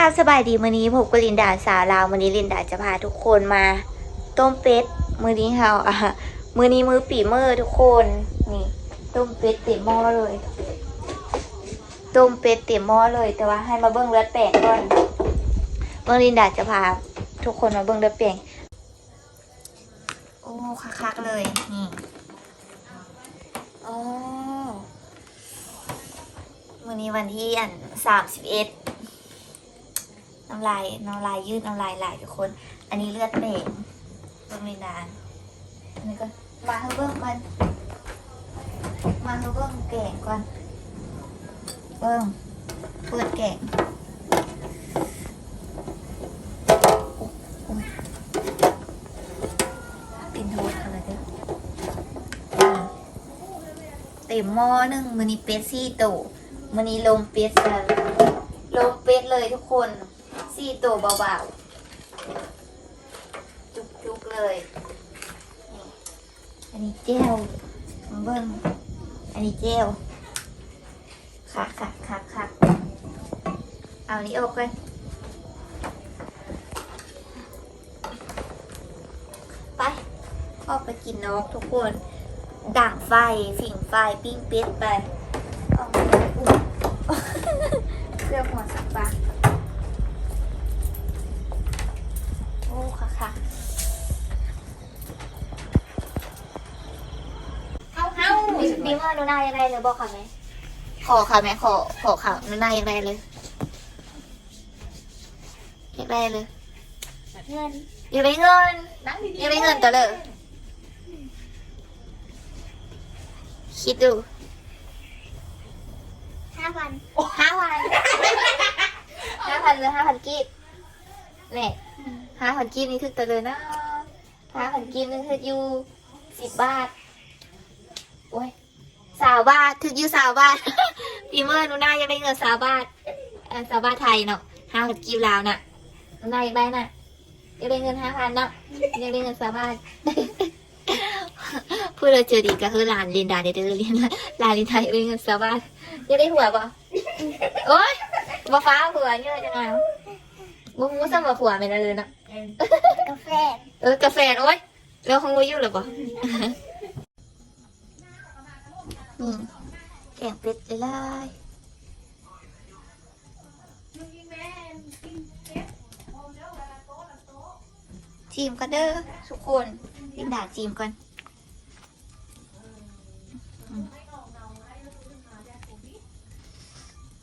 กราบสบายดีมื้อนี้ผมกับลินดาสาวลาวมื้อนี้ลินดาจะพาทุกคนมา ต้มเป็ดมื้อนี้เฮาอะมื้อนี้มื้อปีเมอร์ทุกคนนี่ ต้มเป็ดเต็มหม้อเลย ต้มเป็ดเต็มหม้อเลย แต่ว่าให้มาเบิ่งเลือดแป้งก่อนเบิ่งลินดาจะพา ทุกคนมาเบิ่งเลือดแป้งโอ้คักๆเลยนี่อ๋อมื้อนี้วันที่อันสามสิบเอ็ด น้ำลายน้ำลายยืดน้ำลายไหลทุกคน อันนี้เลือดเป่งเบิ่งในนานอันนี้ก็มาเฮเบิ่งก่อนมาเฮเบิ่งแกงก่อนเบิ่งเปิดแกงกินโทษอะไรเด้อเต็มหม้อหนึ่งมือนี้เป็ดซี่โตมือนี้ลมเป็ดกันลมเป็ดเลยทุกคน สี่ตัวเบาๆ จุกๆเลย อันนี้เจลมาเบิ้งอันนี้เจลคักคักคักคักเอาอันนี้ออกกันไปออกไปกินนกทุกคนด่างไฟฝิ่งไฟปิ้งเป็ดไปเอาอุ๊ยเครื่องหัวสักปะ โอ้ ค่ะค่ะเข้าเข้าบีเมอร์นูน่ายังไงเลยบอกค่ะไหมขอค่ะแม่ขอขอค่ะนูน่ายังไงเลยอยากได้เลยเงินอยากได้เงินนั่งดีอยากได้เงินตัวเลยคิดดูห้าพันห้าพันห้าพันหรือห้าพันกีบเนี่ย หาพันกีบนี่คือตัวเลยนะหาพันกีบนี่คืออยู่สิบบาท โอ้ยสาวบาทถึงอยู่สาวบาทพีเมอร์นูน่ายังได้เงินสาวบาทสาวบาทไทยเนาะหาพันกีบลาวน่ะนูน่ายได้น่ะยังได้เงินห้าพันเนาะยังได้เงินสาวบาทพูดเราเจอดีก็คือลานลินดาเดี๋ยวเดี๋ยวเรียนลานลินดายังได้เงินสาวบาทยังได้หัวปะโอ๊ยบ่ฟ้าหัวเยอะจังไงมุ้งมุ้งสมบัติหัวเป็นอะไรเลยนะ กาแฟเออกาแฟโอ๊ยแล้วคงรู้อยู่หรือเปล่าอืมแกงเป็ดเลยล่ายจีมกันเด้อทุกคนลินดาจีมก่อนอืม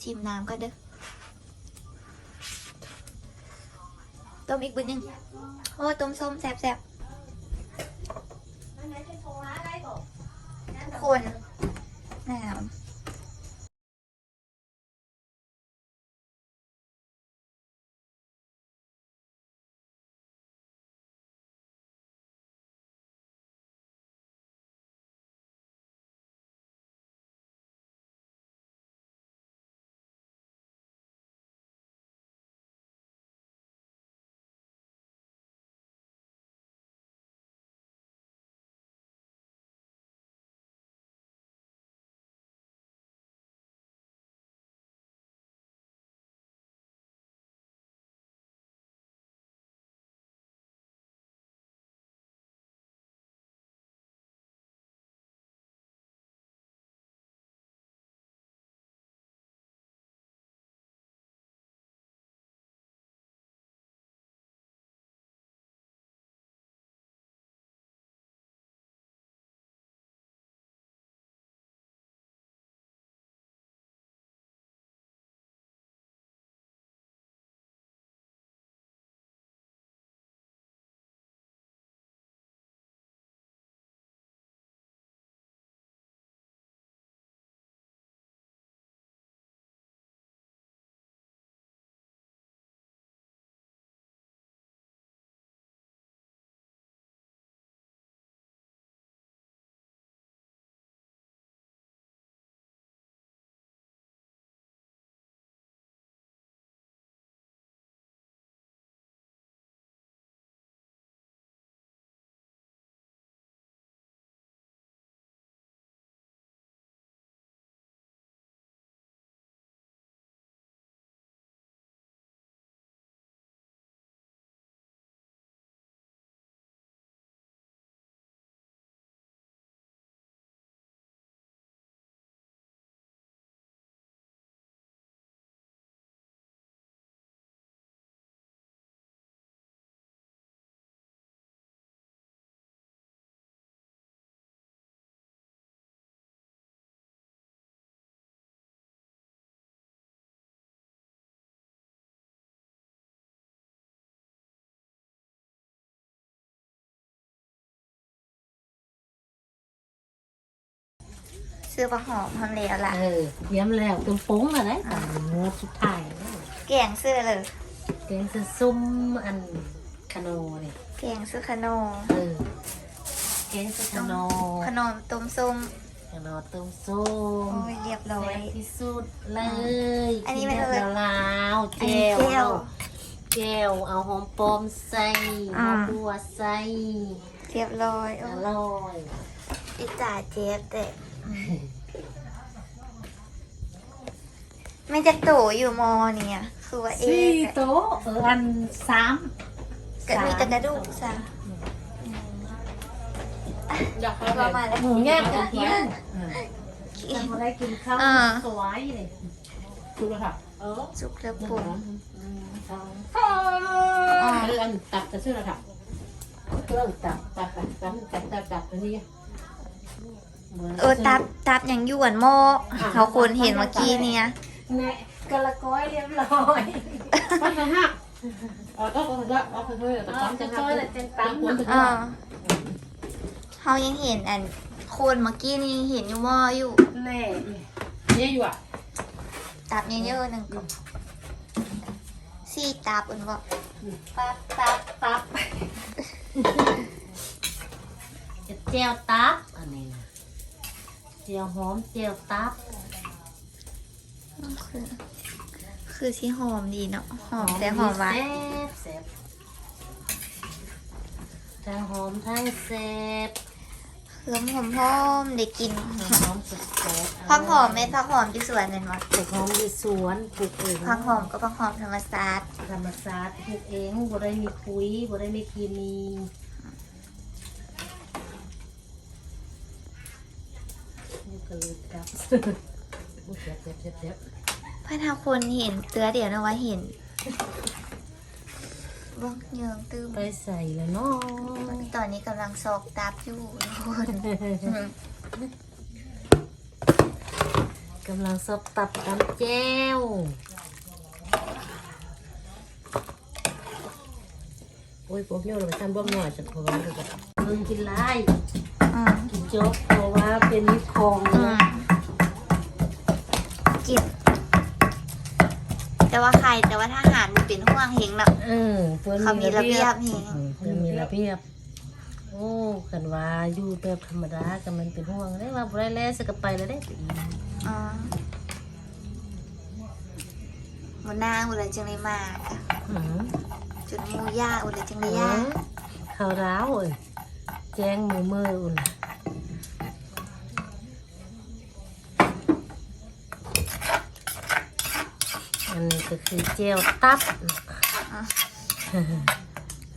ชิมน้ำกันเด้อ ต้มอีกบึ้นหนึ่งโอ้ต้มส้มแซ่บๆทุกคนน้ำ ซื้อปลาหอมทำแล้วล่ะ เออเตรียมแล้วเตรียมโป้งแล้วนะแต่งวดสุดท้ายแล้วแกงเสื้อเลย แกงจะซุ่มอันคาโนนี่แกงเสื้อขนมเออแกงจะคาโนขนมต้มส้มคาโนต้มส้มโอ้ยเรียบร้อย แซ่บที่สุดเลยอันนี้มันกิแบบลาวอันๆนี้แก้วแก้วเอาแก้วเอาหอมปอมใส่อ่าเอาบัวใส่เรียบร้อยโอ้อยร่อย อิจาเจ๊แต่ ไม่จะโตอยู่มอเนี่ย คือว่าเอสี่กอะโต๊ะเอออันสามก็มีแต่กระดูกซะอยากให้ประมาณแล้วหมูแยกกันกินทำอะไรกินข้าวอ่าสวยเลยคือค่ะเออสุกแล้วปุ่นเออเรื่องตับจะชื่ออะไรค่ะเครื่องตับตับตับตับตับตับตับอันนี้ เออตับตับอย่างหยวนหม้อเขาคนเห็นเมื่อกี้เนี่ยแน่กะละก้อยเรียบร้อยปั้นจะหักเออก็ก็เอาไปช่วยแต่เอาปั้นจะจะช่หัวยกแต่จังตั้งควรเนาะจะเออเขายังเห็นอันโคนเมื่อกี้นี่เห็นอยู่หม้ออยู่แน่นี่อยู่อะตับเยอะๆหนึ่งกับสี่ตับอุ่นบอกตับตับตับจะเจียวตับอันนี้นะ เจียวหอมเจียวตับ คือ คือที่หอมดีเนาะหอมแต่หอมหวานแซ่บแซ่บทั้งหอมทั้งแซ่บเครื่องหอมหอมๆได้กินหอมสุดแซ่บผักหอมไหมผักหอมที่สวนเป็นมั้ปลูกหอมที่สวนปลูกเองผักหอมก็ผักหอมธรรมชาติธรรมชาติปลูกเองบ่ได้มีปุ๋ยบ่ได้มีเคมี ก็เลยครับอุ๊ยเจ็บเจ็บเจ็บเจ็บพระทาคนเห็นเตือเดี๋ยวนะว่าเห็นบ้งเยิงตื้มไปใส่แล้วเนาะตอนนี้กำลังซอกตับอยู่ทุกคนกำลังซบตับน้ำแจ้วโอ้ยผมเนี่ยเราไปทำบ้างหน่อยจะพอวันเดียวกันมึงกินไร อืมกินโจ๊กเพราะว่าเป็นนิคองอืนะมกินแต่ว่าใครแต่ว่าทหารมันเป็นห่วงเฮงเนาะเออเพิ่นเขามีระเบียบเฮงอืมเพิ่นมีระเบียบ โอ้กันว่าอยู่แบบธรรมดาก็มันเป็นห่วงได้ว่าบ่ได้แล้วสกไปแล้วได้ไปอีกอ๋อหมันหน้าอุเลยจังเลยมากอะอืมจนหมูย่าอุเลยจังเลยย่าข้าวร้าวเอ้ย แจ้งหมูมืออุ่นอันนี้ก็คือเจลตับ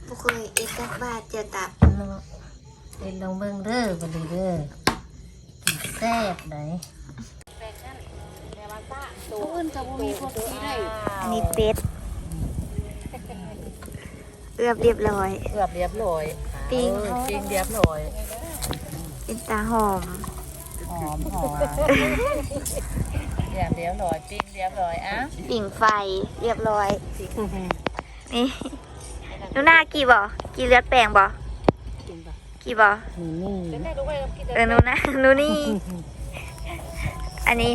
บุเคยเอ็ดจักบาทเจอตับเนาะเป็นลองเบิ่งเด้อบัดนี้เด้อกินแซ่บไหนตัวอื่นจะมีคนที่ได้อันนี้เป็ดเอือบเรียบร้อย เกือบเรียบร้อย ปิ้งเออปิ้งเรียบร้อยเป็นตาหอม หอมหอมเรียบเรียบร้อยปิ้งเรียบร้อยอะปิ่งไฟเรียบร้อย นี่นูน่ากี่บ่กี่เลือดแปลงบ่กี่บ่นี่เออนูน่านูนี่ อันนี้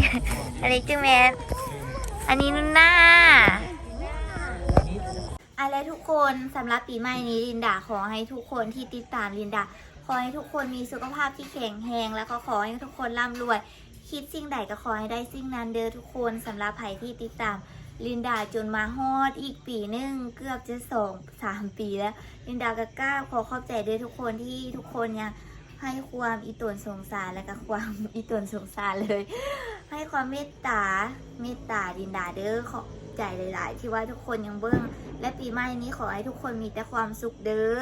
อันนี้จึงแมนอันนี้นูน่า อะไรทุกคนสำหรับปีใหม่นี้ลินดาขอให้ทุกคนที่ติดตามลินดาขอให้ทุกคนมีสุขภาพที่แข็งแรงแล้วก็ขอให้ทุกคนร่ำรวย คิดสิ่งใดก็ขอให้ได้สิ่งนั้นเด้อทุกคนสำหรับใครที่ติดตามลินดาจนมาฮอดอีกปีหนึ่งเกือบจะสองสามปีแล้ว ลินดาก็กล้าขอขอบใจด้วยทุกคนที่ทุกคนยังให้ความอีตนสงสารและก็ความอีตนสงสารเลย ให้ความเมตตาเมตตาลินดาเด้อขอบใจหลาย ๆ ที่ว่าทุกคนยังเบิ้อง และปีใหม่นี้ขอให้ทุกคนมีแต่ความสุขเด้อ